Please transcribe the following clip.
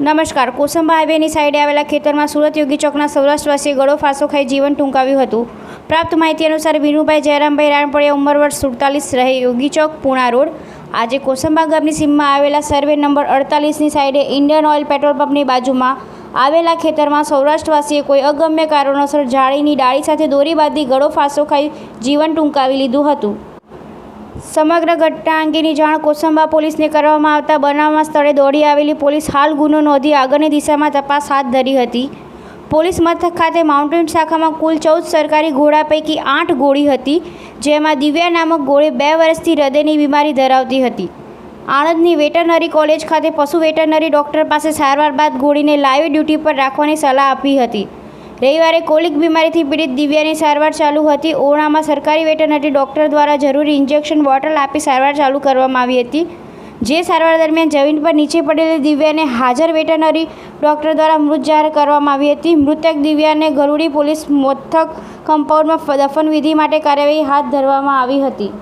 નમસ્કાર. કોસંબા હાઈવેની સાઈડે આવેલા ખેતરમાં સુરત યોગી ચોકના સૌરાષ્ટ્રવાસીએ ગળો ફાંસો ખાઈ જીવન ટૂંકાવ્યું હતું. પ્રાપ્ત માહિતી અનુસાર વિનુભાઈ જયરામભાઈ રાણપડિયા ઉંમર વર્ષ સુડતાલીસ રહે યોગી ચોક, પુણા રોડ. આજે કોસંબા ગામની સીમમાં આવેલા સર્વે નંબર અડતાલીસની સાઈડે ઇન્ડિયન ઓઇલ પેટ્રોલ પંપની બાજુમાં આવેલા ખેતરમાં સૌરાષ્ટ્રવાસીએ કોઈ અગમ્ય કારણોસર જાળીની ડાળી સાથે દોરી બાંધી ગળો ફાંસો ખાઈ જીવન ટૂંકાવી લીધું હતું. સમગ્ર ઘટના અંગેની જાણ કોસંબા પોલીસને કરવામાં આવતા બનાવમાં સ્થળે દોડી આવેલી પોલીસ હાલ ગુનો નોંધી આગળની દિશામાં તપાસ હાથ ધરી હતી. પોલીસ મથક ખાતે માઉન્ટેન શાખામાં કુલ ચૌદ સરકારી ઘોડા પૈકી આઠ ગોળી હતી, જેમાં દિવ્યા નામક ગોળી બે વર્ષથી હૃદયની બીમારી ધરાવતી હતી. આણંદની વેટરનરી કોલેજ ખાતે પશુ વેટરનરી ડૉક્ટર પાસે સારવાર બાદ ગોળીને લાઈવ ડ્યુટી પર રાખવાની સલાહ આપી હતી. રવિવારે કોલિક બીમારીથી પીડિત દિવ્યાની સારવાર ચાલુ હતી. ઓરણામાં સરકારી વેટરનરી ડોક્ટર દ્વારા જરૂરી ઇન્જેક્શન, બોટલ આપી સારવાર ચાલુ કરવામાં આવી હતી. જે સારવાર દરમિયાન જમીન પર નીચે પડેલી દિવ્યાને હાજર વેટરનરી ડૉક્ટર દ્વારા મૃત જાહેર કરવામાં આવી હતી. મૃતક દિવ્યાને ગરુડી પોલીસ મથક કમ્પાઉન્ડમાં દફનવિધિ માટે કાર્યવાહી હાથ ધરવામાં આવી હતી.